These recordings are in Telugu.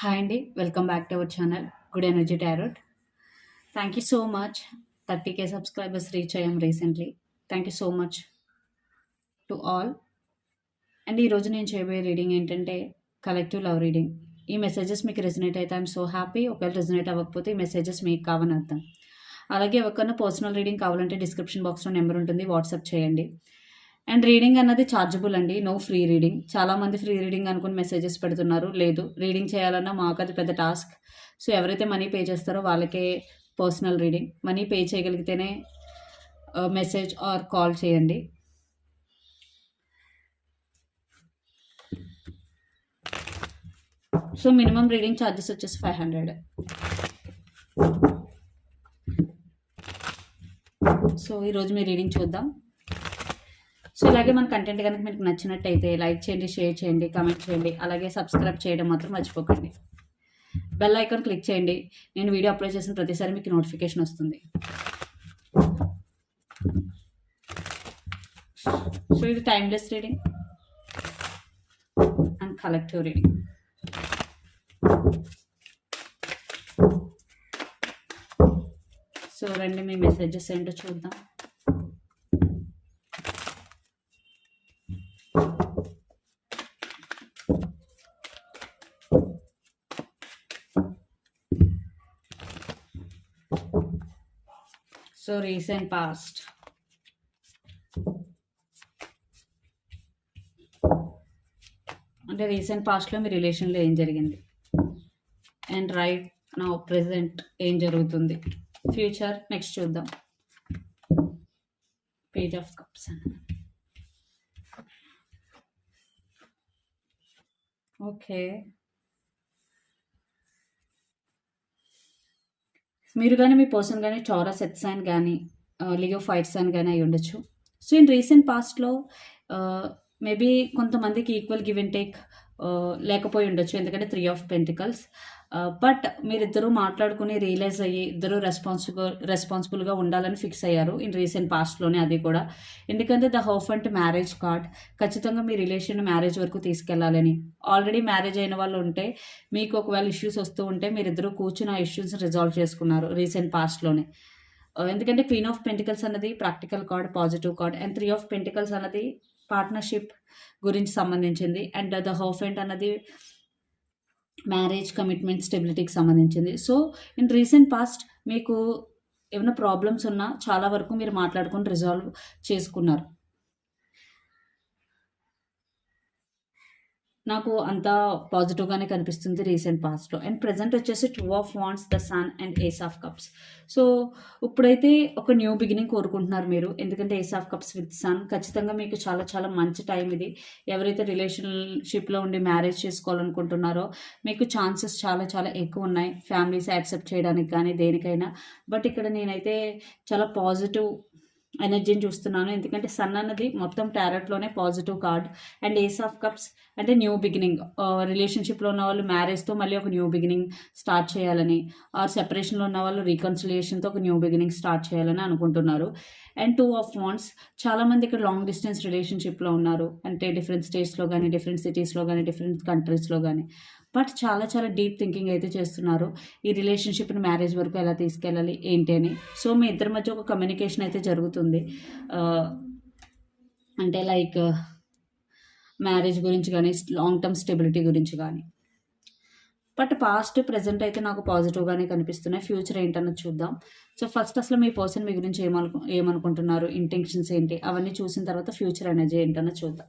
హాయ్ అండి welcome back to our channel good energy tarot thank you so much thirty K subscribers reach అయ్యాం recently thank you so much to all and ఈరోజు నేను చేయబోయే రీడింగ్ ఏంటంటే కలెక్టివ్ లవ్ రీడింగ్ ఈ మెసేజెస్ మీకు రెజినేట్ అయితే ఐఎమ్ సో హ్యాపీ ఒకవేళ రెజినేట్ అవ్వకపోతే ఈ మెసేజెస్ మీకు కావని అర్థం అలాగే ఎవరికైనా పర్సనల్ రీడింగ్ కావాలంటే డిస్క్రిప్షన్ బాక్స్లో నెంబర్ ఉంటుంది. వాట్సాప్ చేయండి. అండ్ రీడింగ్ అన్నది ఛార్జబుల్ అండి నో ఫ్రీ రీడింగ్. చాలామంది ఫ్రీ రీడింగ్ అనుకుని మెసేజెస్ పెడుతున్నారు. లేదు రీడింగ్ చేయాలన్నా మాకు అది పెద్ద టాస్క్. సో ఎవరైతే మనీ పే చేస్తారో వాళ్ళకే పర్సనల్ రీడింగ్. మనీ పే చేయగలిగితేనే మెసేజ్ ఆర్ కాల్ చేయండి. సో మినిమం రీడింగ్ ఛార్జెస్ వచ్చేసి ఫైవ్ హండ్రెడ్. సో ఈరోజు మీ రీడింగ్ చూద్దాం. సో ఇలాగే మన కంటెంట్ కనుక మీకు నచ్చినట్టయితే లైక్ చేయండి షేర్ చేయండి కామెంట్ చేయండి. అలాగే సబ్స్క్రైబ్ చేయడం మాత్రం మర్చిపోకండి. బెల్ ఐకాన్ క్లిక్ చేయండి. నేను వీడియో అప్లోడ్ చేసిన ప్రతిసారి మీకు నోటిఫికేషన్ వస్తుంది. సో ఇది timeless reading and collective reading so రండి మీ మెసేజెస్ ఏంటో చూద్దాం. సో రీసెంట్ పాస్ట్ అంటే రీసెంట్ పాస్ట్లో మీ రిలేషన్లో ఏం జరిగింది? అండ్ రైట్ నా ప్రజెంట్ ఏం జరుగుతుంది? ఫ్యూచర్ నెక్స్ట్ చూద్దాం. పేజ్ ఆఫ్ కప్స్ ఓకే మీరు కానీ మీ పర్సన్ కానీ చౌరా సెట్ సైన్ కానీ లియో ఫైట్ సైన్ కానీ అయి ఉండొచ్చు. సో ఇన్ రీసెంట్ పాస్ట్లో మేబీ కొంతమందికి ఈక్వల్ గివ్ అండ్ టేక్ లేకపోయి ఉండొచ్చు. ఎందుకంటే త్రీ ఆఫ్ పెంటికల్స్. బట్ మీరిద్దరూ మాట్లాడుకుని రియలైజ్ అయ్యి ఇద్దరు రెస్పాన్సిబుల్ రెస్పాన్సిబుల్గా ఉండాలని ఫిక్స్ అయ్యారు ఇన్ రీసెంట్ పాస్ట్లోనే అది కూడా. ఎందుకంటే ద హోఫ్ అండ్ మ్యారేజ్ కార్డ్ ఖచ్చితంగా మీ రిలేషన్ మ్యారేజ్ వరకు తీసుకెళ్ళాలని ఆల్రెడీ మ్యారేజ్ అయిన వాళ్ళు ఉంటే మీకు ఒకవేళ ఇష్యూస్ వస్తూ ఉంటే మీరిద్దరూ కూర్చుని ఆ ఇష్యూస్ రిజాల్వ్ చేసుకున్నారు రీసెంట్ పాస్ట్లోనే. ఎందుకంటే క్వీన్ ఆఫ్ పెంటికల్స్ అన్నది practical card positive card and three of pentacles అన్నది పార్ట్నర్షిప్ గురించి సంబంధించింది అండ్ ద హోఫ్ ఎంట్ అన్నది మ్యారేజ్ కమిట్మెంట్ స్టెబిలిటీకి సంబంధించింది. సో ఇన్ రీసెంట్ పాస్ట్ మీకు ఏమైనా ప్రాబ్లమ్స్ ఉన్నా చాలా వరకు మీరు మాట్లాడుకొని రిజాల్వ్ చేసుకున్నారు. నాకు అంతా పాజిటివ్గానే కనిపిస్తుంది రీసెంట్ పాస్ట్లో అండ్ ప్రజెంట్ వచ్చేసి two of wands the sun and ace of cups so ఇప్పుడైతే ఒక న్యూ బిగినింగ్ కోరుకుంటున్నారు మీరు. ఎందుకంటే ace of cups with sun ఖచ్చితంగా మీకు చాలా చాలా మంచి టైం ఇది. ఎవరైతే రిలేషన్షిప్లో ఉండి మ్యారేజ్ చేసుకోవాలనుకుంటున్నారో మీకు ఛాన్సెస్ చాలా చాలా ఎక్కువ ఉన్నాయి. ఫ్యామిలీస్ యాక్సెప్ట్ చేయడానికి కానీ దేనికైనా. బట్ ఇక్కడ నేనైతే చాలా పాజిటివ్ ఎనర్జీని చూస్తున్నాను. ఎందుకంటే సన్ అన్నది మొత్తం టారెట్లోనే positive card. And ace of cups అంటే న్యూ బిగినింగ్. రిలేషన్షిప్లో ఉన్న వాళ్ళు మ్యారేజ్తో మళ్ళీ ఒక న్యూ బిగినింగ్ స్టార్ట్ చేయాలని ఆర్ సెపరేషన్లో ఉన్న వాళ్ళు రీకన్సిలియేషన్తో ఒక న్యూ బిగినింగ్ స్టార్ట్ చేయాలని అనుకుంటున్నారు. అండ్ టూ ఆఫ్ వాన్స్ చాలామంది ఇక్కడ లాంగ్ డిస్టెన్స్ రిలేషన్షిప్లో ఉన్నారు. అంటే డిఫరెంట్ స్టేట్స్లో కానీ డిఫరెంట్ సిటీస్లో కానీ డిఫరెంట్ కంట్రీస్లో కానీ. బట్ చాలా చాలా డీప్ థింకింగ్ అయితే చేస్తున్నారు. ఈ రిలేషన్షిప్ని మ్యారేజ్ వరకు ఎలా తీసుకెళ్ళాలి ఏంటి అని. సో మీ ఇద్దరి మధ్య ఒక కమ్యూనికేషన్ అయితే జరుగుతుంది. అంటే లైక్ మ్యారేజ్ గురించి కానీ లాంగ్ టర్మ్ స్టెబిలిటీ గురించి కానీ. బట్ పాస్ట్ ప్రజెంట్ అయితే నాకు పాజిటివ్గానే కనిపిస్తున్నాయి. ఫ్యూచర్ ఏంటన్నది చూద్దాం. సో ఫస్ట్ అసలు మీ పర్సన్ మీ గురించి ఏమనుకు ఏమనుకుంటున్నారు? ఇంటెన్షన్స్ ఏంటి? అవన్నీ చూసిన తర్వాత ఫ్యూచర్ ఎనర్జీ ఏంటన్నది చూద్దాం.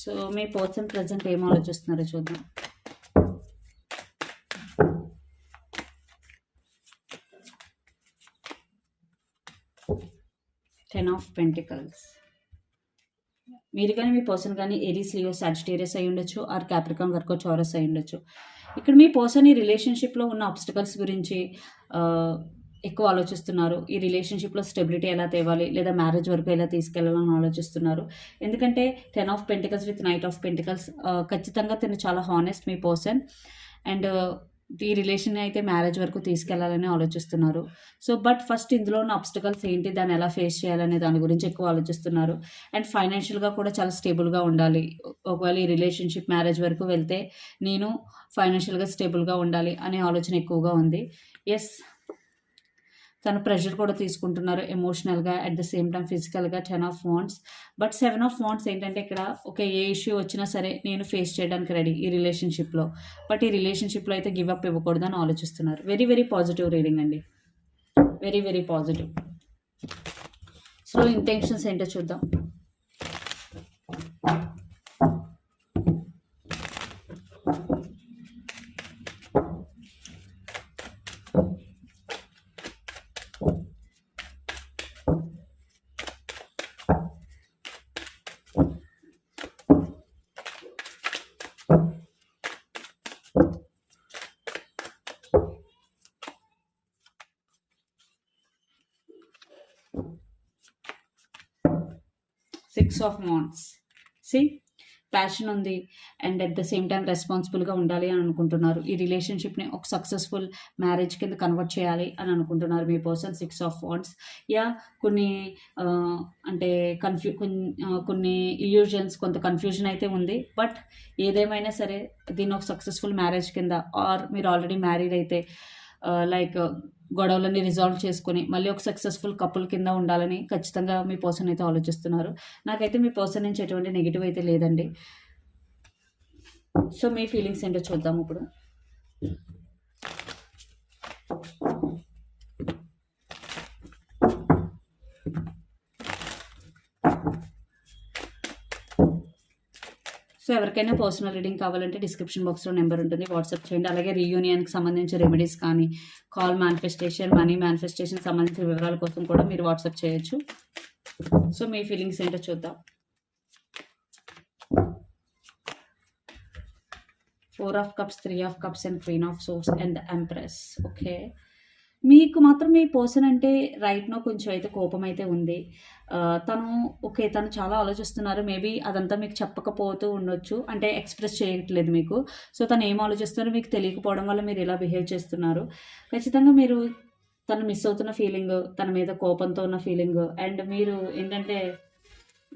సో మీ పోర్షన్ ప్రజెంట్ ఏం ఆలోచిస్తున్నారో చూద్దాం. టెన్ ఆఫ్ పెంటికల్స్ మీరు కానీ మీ పర్సన్ కానీ ఏరీస్ లియో సాజిటేరియస్ అయి ఉండొచ్చు ఆర్ క్యాప్రికాన్ వర్కో చౌరస్ అయి ఉండొచ్చు. ఇక్కడ మీ పర్సన్ ఈ రిలేషన్షిప్లో ఉన్న ఆబ్స్టికల్స్ గురించి ఎక్కువ ఆలోచిస్తున్నారు. ఈ రిలేషన్షిప్లో స్టెబిలిటీ ఎలా తేవాలి లేదా మ్యారేజ్ వరకు ఎలా తీసుకెళ్ళాలని ఆలోచిస్తున్నారు. ఎందుకంటే ten of pentacles with knight of pentacles ఖచ్చితంగా తను చాలా హానెస్ట్ మీ పర్సన్ అండ్ ఈ రిలేషన్ అయితే మ్యారేజ్ వరకు తీసుకెళ్ళాలని ఆలోచిస్తున్నారు. సో బట్ ఫస్ట్ ఇందులో ఉన్న అబ్స్టకల్స్ ఏంటి? దాన్ని ఎలా ఫేస్ చేయాలనే దాని గురించి ఎక్కువ ఆలోచిస్తున్నారు. అండ్ ఫైనాన్షియల్గా కూడా చాలా స్టేబుల్గా ఉండాలి. ఒకవేళ ఈ రిలేషన్షిప్ మ్యారేజ్ వరకు వెళ్తే నేను ఫైనాన్షియల్గా స్టేబుల్గా ఉండాలి అనే ఆలోచన ఎక్కువగా ఉంది. ఎస్ తను ప్రెషర్ కూడా తీసుకుంటున్నారు ఎమోషనల్గా అట్ ద సేమ్ టైం ఫిజికల్గా ten of wands. But seven of wands ఏంటంటే ఇక్కడ ఒక ఏ ఇష్యూ వచ్చినా సరే నేను ఫేస్ చేయడానికి రెడీ ఈ రిలేషన్షిప్లో. బట్ ఈ రిలేషన్షిప్లో అయితే గివ్ అప్ ఇవ్వకూడదు అని ఆలోచిస్తున్నారు. వెరీ వెరీ పాజిటివ్ రీడింగ్ అండి. Very very positive. So intentions ఏంటో చూద్దాం. Six of wands see passion ఉంది. And at the same time రెస్పాన్సిబుల్గా ఉండాలి అని అనుకుంటున్నారు. ఈ రిలేషన్షిప్ని ఒక సక్సెస్ఫుల్ మ్యారేజ్ కింద కన్వర్ట్ చేయాలి అని అనుకుంటున్నారు మీ person six of wands yeah కొన్ని uh, అంటే కన్ఫ్యూ uh, కొన్ని ఇల్యూజన్స్ కొంత కన్ఫ్యూజన్ అయితే ఉంది. బట్ ఏదేమైనా సరే దీన్ని ఒక సక్సెస్ఫుల్ మ్యారేజ్ కింద ఆర్ మీరు ఆల్రెడీ మ్యారీడ్ అయితే uh, లైక్ గొడవలన్నీ రిజాల్వ్ చేసుకొని మళ్ళీ ఒక సక్సెస్ఫుల్ కపుల్ కింద ఉండాలని ఖచ్చితంగా మీ పర్సన్ అయితే ఆలోచిస్తున్నారు. నాకైతే మీ పర్సన్ నుంచి ఎటువంటి నెగిటివ్ అయితే లేదండి. సో మీ ఫీలింగ్స్ ఏంటో చూద్దాం ఇప్పుడు. సో ఎవరికైనా పర్సనల్ రీడింగ్ కావాలంటే డిస్క్రిప్షన్ బాక్స్లో నెంబర్ ఉంటుంది వాట్సాప్ చేయండి. అలాగే రీయూనియన్కి సంబంధించిన రెమెడీస్ కానీ కాల్ మేనిఫెస్టేషన్ మనీ మేనిఫెస్టేషన్ సంబంధించిన వివరాల కోసం కూడా మీరు వాట్సాప్ చేయొచ్చు. సో మీ ఫీలింగ్స్ ఏంటో చూద్దాం. Four of cups three of cups and queen of swords and empress okay మీకు మాత్రం మీ పర్సన్ అంటే రైట్నో కొంచెం అయితే కోపం అయితే ఉంది. తను ఓకే తను చాలా ఆలోచిస్తున్నారు. మేబీ అదంతా మీకు చెప్పకపోతూ ఉండొచ్చు. అంటే ఎక్స్ప్రెస్ చేయట్లేదు మీకు. సో తను ఏం ఆలోచిస్తున్నారో? మీకు తెలియకపోవడం వల్ల మీరు ఇలా బిహేవ్ చేస్తున్నారు. ఖచ్చితంగా మీరు తను మిస్ అవుతున్న ఫీలింగ్ తన మీద కోపంతో ఉన్న ఫీలింగ్ అండ్ మీరు ఏంటంటే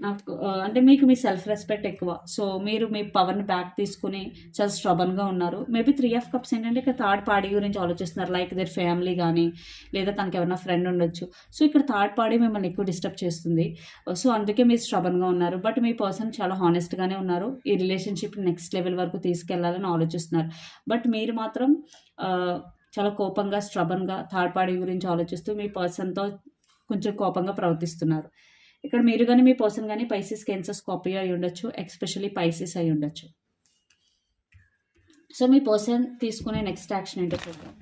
నాకు అంటే మీకు మీ సెల్ఫ్ రెస్పెక్ట్ ఎక్కువ. సో మీరు మీ పవర్ని బ్యాక్ తీసుకుని చాలా స్ట్రబన్గా ఉన్నారు. మేబీ త్రీ ఆఫ్ కప్స్ ఏంటంటే ఇక్కడ థర్డ్ పార్టీ గురించి ఆలోచిస్తున్నారు. లైక్ దర్ ఫ్యామిలీ కానీ లేదా తనకి ఎవరైనా ఫ్రెండ్ ఉండొచ్చు. సో ఇక్కడ థర్డ్ పార్టీ మిమ్మల్ని ఎక్కువ డిస్టర్బ్ చేస్తుంది. సో అందుకే మీరు స్ట్రబన్గా ఉన్నారు. బట్ మీ పర్సన్ చాలా హానెస్ట్గానే ఉన్నారు. ఈ రిలేషన్షిప్ నెక్స్ట్ లెవెల్ వరకు తీసుకెళ్ళాలని ఆలోచిస్తున్నారు. బట్ మీరు మాత్రం చాలా కోపంగా స్ట్రబన్గా థర్డ్ పార్టీ గురించి ఆలోచిస్తూ మీ పర్సన్తో కొంచెం కోపంగా ప్రవర్తిస్తున్నారు. ఇక్కడ మీరు కానీ మీ పర్సన్ కానీ పైసిస్ కెన్సర్ స్కాపియో అయి ఉండొచ్చు ఎక్స్పెషల్లీ పైసిస్ అయి ఉండొచ్చు. సో మీ పర్సన్ తీసుకునే నెక్స్ట్ యాక్షన్ ఏంటో చూద్దాం.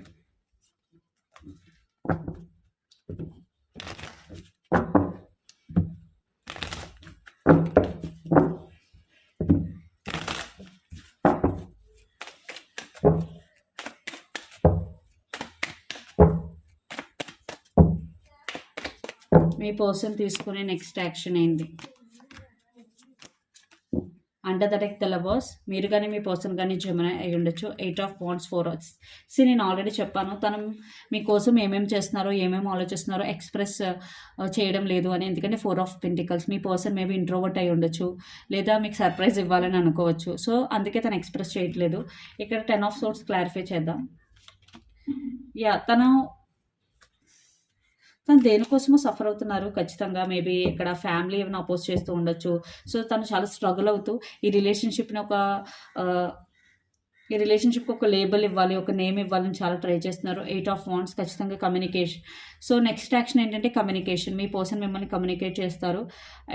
మీ పర్సన్ తీసుకునే నెక్స్ట్ యాక్షన్ ఏంటి అండర్ ద డెక్ తెలబోస్ మీరు కానీ మీ పర్సన్ కానీ జమన అయి ఉండొచ్చు. Eight of pentacles four hours see నేను ఆల్రెడీ చెప్పాను. తను మీకోసం ఏమేమి చేస్తున్నారో ఏమేమి ఆలోచిస్తున్నారో ఎక్స్ప్రెస్ uh, చేయడం లేదు అని. ఎందుకంటే ఫోర్ ఆఫ్ పెంటికల్స్ మీ పర్సన్ మేబీ ఇంట్రోవర్ట్ అయి ఉండొచ్చు. లేదా మీకు సర్ప్రైజ్ ఇవ్వాలని అనుకోవచ్చు. సో అందుకే తను ఎక్స్ప్రెస్ చేయట్లేదు. ఇక్కడ టెన్ ఆఫ్ సోర్స్ క్లారిఫై చేద్దాం. యా తను తను దేనికోసమో సఫర్ అవుతున్నారు. ఖచ్చితంగా మేబీ ఇక్కడ ఫ్యామిలీ ఏమైనా అపోజ్ చేస్తూ ఉండొచ్చు. సో తను చాలా స్ట్రగుల్ అవుతూ ఈ రిలేషన్షిప్ని ఒక ఈ రిలేషన్షిప్కి ఒక లేబుల్ ఇవ్వాలి ఒక నేమ్ ఇవ్వాలని చాలా ట్రై చేస్తున్నారు. ఎయిట్ ఆఫ్ వాన్స్ ఖచ్చితంగా కమ్యూనికేషన్ సో నెక్స్ట్ యాక్షన్ ఏంటంటే కమ్యూనికేషన్ మీ పర్సన్ మిమ్మల్ని కమ్యూనికేట్ చేస్తారు.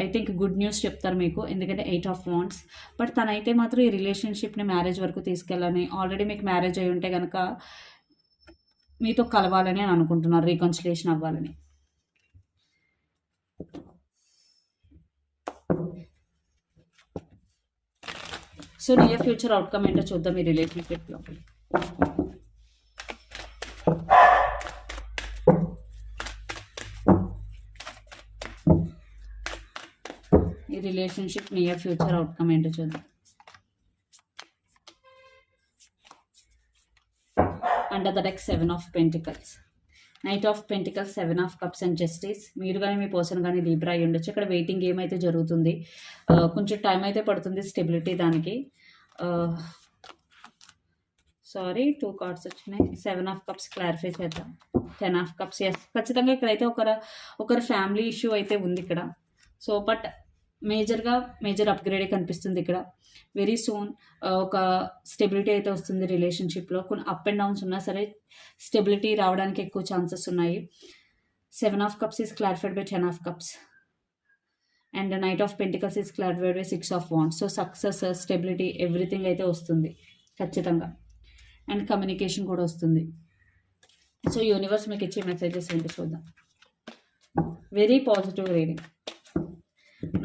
ఐ థింక్ గుడ్ న్యూస్ చెప్తారు మీకు. ఎందుకంటే ఎయిట్ ఆఫ్ వాన్స్ బట్ తనైతే మాత్రం ఈ రిలేషన్షిప్ని మ్యారేజ్ వరకు తీసుకెళ్ళాలని ఆల్రెడీ మీకు మ్యారేజ్ అయి ఉంటే కనుక మీతో కలవాలని అని అనుకుంటున్నారు రీకన్సిలేషన్ అవ్వాలని. సో నియర్ ఫ్యూచర్ అవుట్కమ్ ఏంటో చూద్దాం ఈ రిలేషన్షిప్లో ఈ రిలేషన్షిప్ నియర్ ఫ్యూచర్ అవుట్కమ్ ఏంటో చూద్దాం. Under the deck seven of pentacles knight of pentacles seven of cups and justice మీరు కానీ మీ పర్సన్ కానీ లీబ్రా అయ్యి ఉండొచ్చు. ఇక్కడ వెయిటింగ్ గేమ్ అయితే జరుగుతుంది. కొంచెం టైం అయితే పడుతుంది స్టెబిలిటీ దానికి. సారీ టూ కార్డ్స్ వచ్చినాయి. సెవెన్ ఆఫ్ కప్స్ క్లారిఫై చేద్దాం. టెన్ ఆఫ్ కప్స్ ఎస్ ఖచ్చితంగా ఇక్కడైతే ఒకరు ఒకరి ఫ్యామిలీ ఇష్యూ అయితే ఉంది ఇక్కడ. సో బట్ మేజర్గా మేజర్ అప్గ్రేడే కనిపిస్తుంది ఇక్కడ. వెరీ సూన్ ఒక స్టెబిలిటీ అయితే వస్తుంది రిలేషన్షిప్లో. కొన్ని అప్ అండ్ డౌన్స్ ఉన్నా సరే స్టెబిలిటీ రావడానికి ఎక్కువ ఛాన్సెస్ ఉన్నాయి. Seven of cups is clarified by ten of cups. And knight of pentacles is clarified by six of wands. So success stability everything అయితే వస్తుంది ఖచ్చితంగా. అండ్ కమ్యూనికేషన్ కూడా వస్తుంది. సో యూనివర్స్ మీకు ఇచ్చే మెసేజెస్ ఏంటి చూద్దాం. Very positive reading.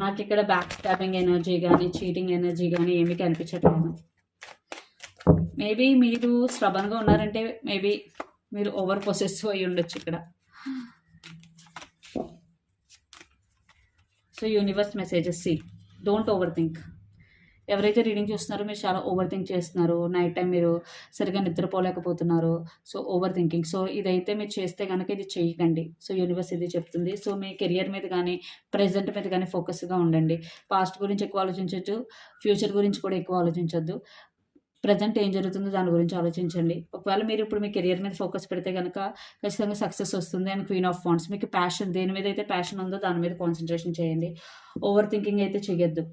నాకు ఇక్కడ బ్యాక్ స్టాబింగ్ ఎనర్జీ కానీ చీటింగ్ ఎనర్జీ కానీ ఏమీ కనిపించట్లేదు. మేబీ మీరు స్ట్రబన్గా ఉన్నారంటే మేబీ మీరు ఓవర్ పొసెసివ్ అయి ఉండొచ్చు ఇక్కడ. So universe messages see don't over think ఎవరైతే రీడింగ్ చూస్తున్నారో మీరు చాలా ఓవర్ థింక్ చేస్తున్నారు. నైట్ టైం మీరు సరిగా నిద్రపోలేకపోతున్నారు. సో ఓవర్ థింకింగ్ సో ఇదైతే మీరు చేస్తే కనుక ఇది చేయకండి. సో యూనివర్స్ ఇది చెప్తుంది. సో మీ కెరియర్ మీద కానీ ప్రజెంట్ మీద కానీ ఫోకస్గా ఉండండి. పాస్ట్ గురించి ఎక్కువ ఆలోచించవచ్చు ఫ్యూచర్ గురించి కూడా ఎక్కువ ఆలోచించొద్దు. ప్రజెంట్ ఏం జరుగుతుందో దాని గురించి ఆలోచించండి. ఒకవేళ మీరు ఇప్పుడు మీ కెరియర్ మీద ఫోకస్ పెడితే కనుక ఖచ్చితంగా సక్సెస్ వస్తుంది అండ్ క్వీన్ ఆఫ్ ఫాండ్స్ మీకు ప్యాషన్ దేని మీద అయితే ప్యాషన్ ఉందో దాని మీద కాన్సన్ట్రేషన్ చేయండి. ఓవర్ థింకింగ్ అయితే చేయొద్దు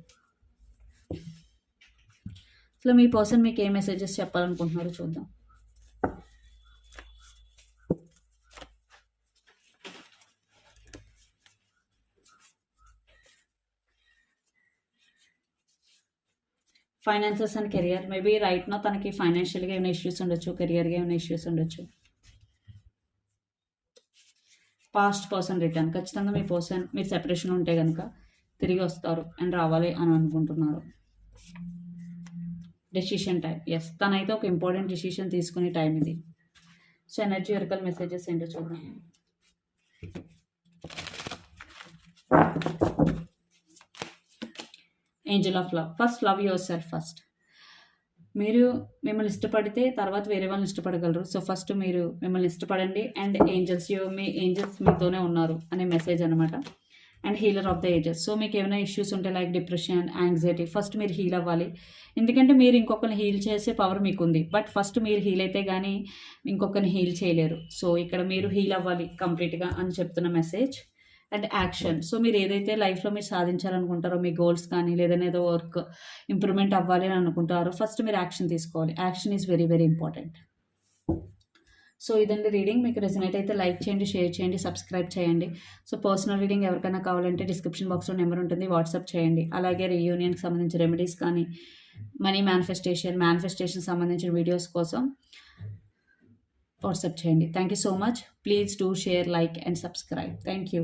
సో మీ పర్సన్ మీకు ఏ మెసేజెస్ చెప్పాలనుకుంటున్నారో చూద్దాం. Finances and career maybe right నా తనకి ఫైనాన్షియల్గా ఏమైనా ఇష్యూస్ ఉండొచ్చు కెరియర్గా ఏమైనా ఇష్యూస్ ఉండొచ్చు. పాస్ట్ పర్సన్ రిటర్న్ ఖచ్చితంగా మీ పర్సన్ మీరు సెపరేషన్ ఉంటే కనుక తిరిగి వస్తారు అండ్ రావాలి అని అనుకుంటున్నారు. డెసిషన్ టైం ఎస్ తనైతే ఒక ఇంపార్టెంట్ డెసిషన్ తీసుకునే టైం ఇది. సో ఎనర్జీ వర్కల్ మెసేజెస్ ఏంటో చూద్దాం. Angel of love first love yourself first మీరు మిమ్మల్ని ఇష్టపడితే తర్వాత వేరే వాళ్ళని ఇష్టపడగలరు. సో ఫస్ట్ మీరు మిమ్మల్ని ఇష్టపడండి. అండ్ ఏంజల్స్ యూ మీ ఏంజల్స్ మీతోనే ఉన్నారు అనే మెసేజ్ అనమాట and healer of the ages. So మీకు ఏమైనా ఇష్యూస్ ఉంటే లైక్ డిప్రెషన్ యాంగ్జైటీ ఫస్ట్ మీరు హీల్ అవ్వాలి. ఎందుకంటే మీరు ఇంకొకరిని హీల్ చేసే పవర్ మీకు ఉంది బట్ ఫస్ట్ మీరు హీల్ అయితే కానీ ఇంకొకరిని హీల్ చేయలేరు. సో ఇక్కడ మీరు హీల్ అవ్వాలి కంప్లీట్గా అని చెప్తున్న మెసేజ్ అండ్ యాక్షన్ సో మీరు ఏదైతే లైఫ్లో మీరు సాధించాలనుకుంటారో మీ గోల్స్ కానీ లేదని ఏదో వర్క్ ఇంప్రూవ్మెంట్ అవ్వాలి అని అనుకుంటారో ఫస్ట్ మీరు యాక్షన్ తీసుకోవాలి. Action is very very important so ఇదండి రీడింగ్. మీకు రెసినేట్ అయితే లైక్ చేయండి షేర్ చేయండి సబ్స్క్రైబ్ చేయండి. సో పర్సనల్ రీడింగ్ ఎవరికైనా కావాలంటే డిస్క్రిప్షన్ బాక్స్లో నెంబర్ ఉంటుంది వాట్సాప్ చేయండి. అలాగే రీయూనియన్కి సంబంధించిన రెమెడీస్ కానీ మనీ మేనిఫెస్టేషన్ మేనిఫెస్టేషన్ సంబంధించిన వీడియోస్ కోసం వాట్సాప్ చేయండి. Thank you so much. Please do share like and subscribe. Thank you.